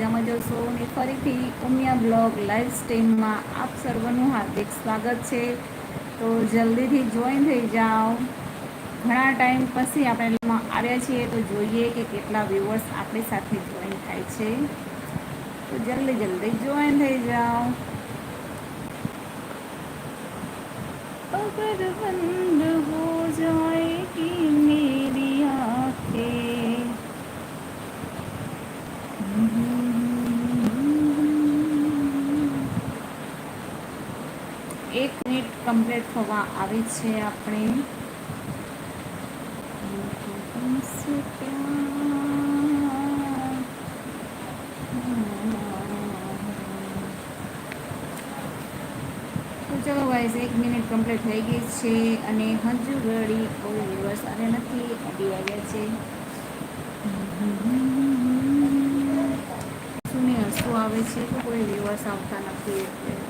મજામાં જશો અને ફરીથી ઉમિયા બ્લોગ લાઈવ સ્ટ્રીમમાં આપ સર્વનું હાર્દિક સ્વાગત છે તો જલ્દીથી જોઈન થઈ જાઓ ઘણા ટાઈમ પછી આપણે આવ્યા છીએ તો જોઈએ કે કેટલા વ્યૂવર્સ આપણી સાથે જોઈન થાય છે તો જલ્દી જલ્દી જોઈન થઈ જાઓ પગડ બંધ જાય એક મિનિટ કમ્પ્લીટ થવા આવે છે આપણે ચલો વાઇઝ એક મિનિટ કમ્પ્લીટ થઈ ગઈ છે અને હજુ ઘડી કોઈ દિવસ અને નથી અડી આવ્યા છે શું ને હસવું આવે છે તો કોઈ દિવસ આવતા નથી એટલે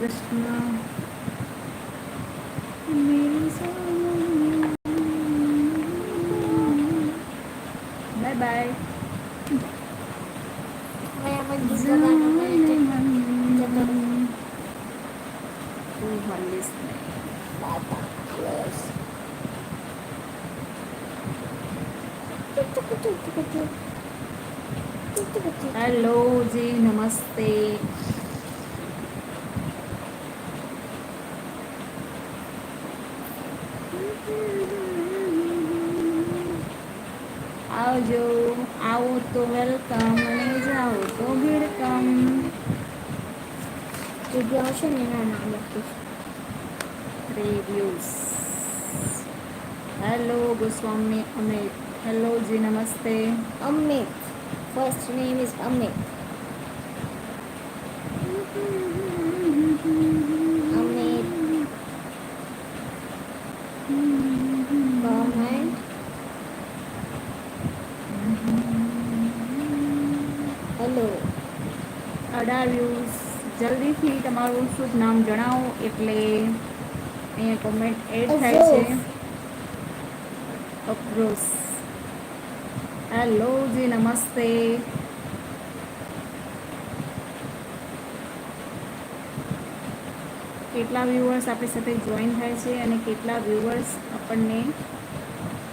Krishna. Bye bye. Hello, Jay. Namaste. આવો તો વેલકમ અને જાઓ તો વેલકમ જગ્યાઓ છે ને એના નામ લખીશ reviews hello Goswami Amit hello ji નમસ્તે Amit first name is Amit બધા વ્યૂઝ જલ્દીથી તમારું શુભ નામ જણાવો એટલે અહીંયા કોમેન્ટ એડ થાય છે અફરોઝ હેલો જી નમસ્તે કેટલા વ્યુઅર્સ આપણી સાથે જોઈન થાય છે અને કેટલા વ્યુઅર્સ આપણને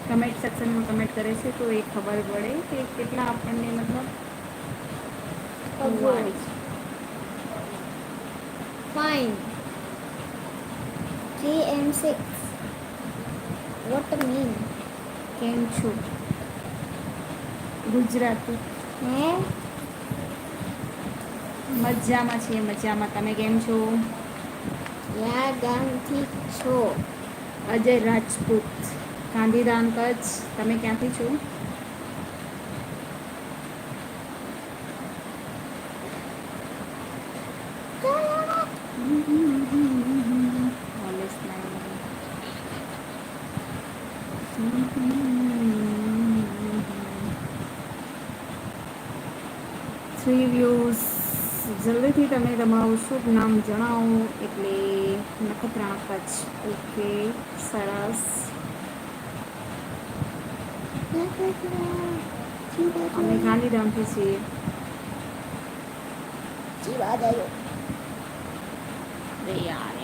કમેન્ટ સેક્શનમાં કમેન્ટ કરે છે તો એ ખબર પડે કે કેટલા આપણને મતલબ છે Fine. 3 and 6. What mean? કેમ છો ગુજરાતી હે મજામાં છે મજામાં તમે કેમ છો યા ગામથી છો અજય રાજપૂત ગાંધીધામ કચ્છ તમે ક્યાંથી છો સી વ્યૂઝ જલ્દીથી તમે તમારું શુભ નામ જણાવો એટલે નખત્રાણા કચ્છ ઓકે સરસ અમે ગાંધીધામથી છીએ યાર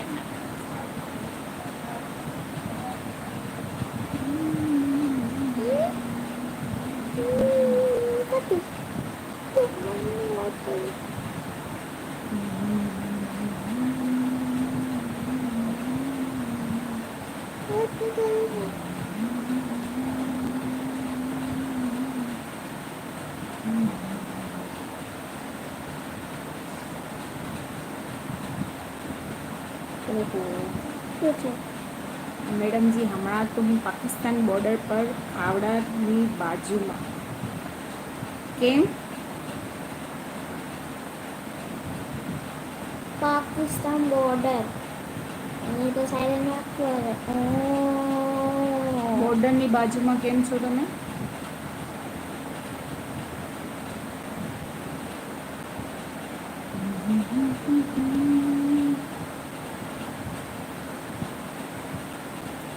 मैडम जी हम तो हूँ पाकिस्तान बॉर्डर पर खावड़ा बाजू में केम पाकिस्तान बॉर्डर ये तो सारे नॉक हो गए बॉर्डर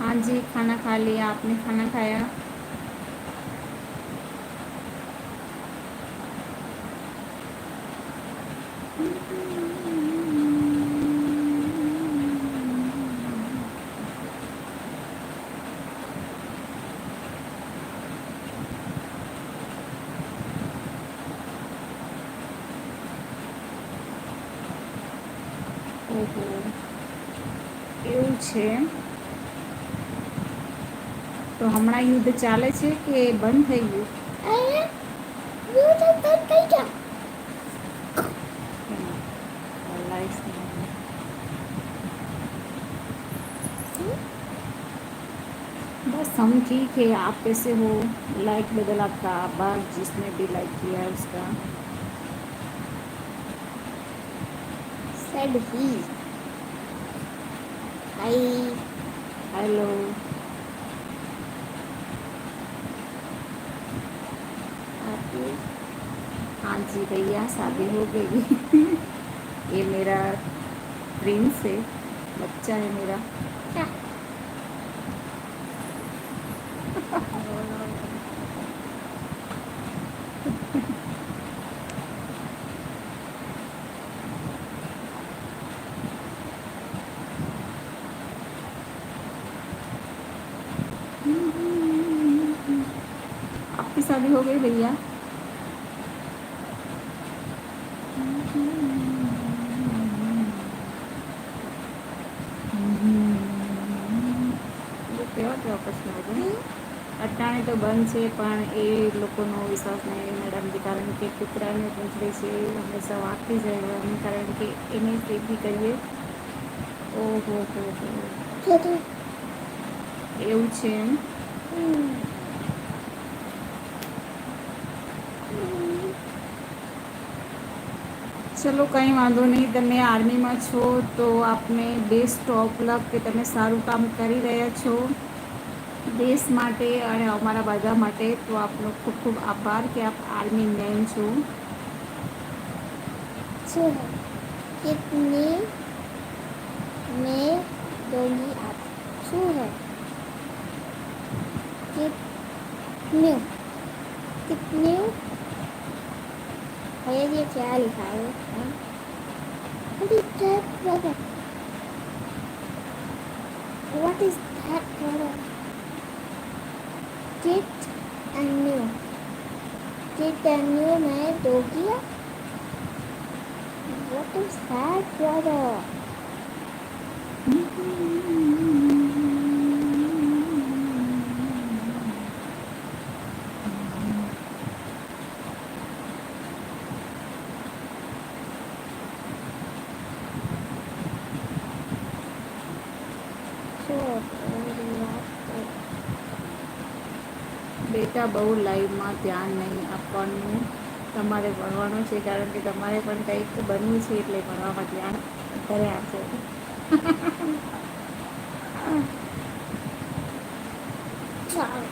हाँ जी खाना खा लिया आपने खाना खाया तो हम युद्ध चले बंद बस हम ठीक है आप कैसे हो लाइक बदल आपका बार जिसने भी लाइक किया है उसका and V. हाय हेलो हाँ जी भैया शादी हो गई ये मेरा प्रिंस है बच्चा है मेरा સાભી હો ગઈ લિયા એ પેલા ત્રવસ મે તો અટાણે તો બંધ છે પણ એ લોકોનો વિશ્વાસ મે મેડમ દી કારણે કે ટુકડા મે ઉંધળી છે અમે 沢 આખી જાય હું કારણ કે એને ફી ફી કઈએ ઓહો હો એવું છે चलो कई वो नहीं ते आर्मी में छो तो आपने बेस्ट ऑफ लक के तब सारू काम कर रहा छो देश अमरा बदा तो आप लोग खूब खूब आभार कि आप आर्मी मैन छो कितनी कितने कितने ये क्या लिखा है brother? What is that brother? Kit and new. Kit and new my doggy? What is that brother? બેટા બહુ લાઈવમાં ધ્યાન નહીં આપવાનું તમારે ભણવાનું છે કારણ કે તમારે પણ કંઈક બનવું છે એટલે ભણવામાં ધ્યાન અત્યારે આપો ચાલો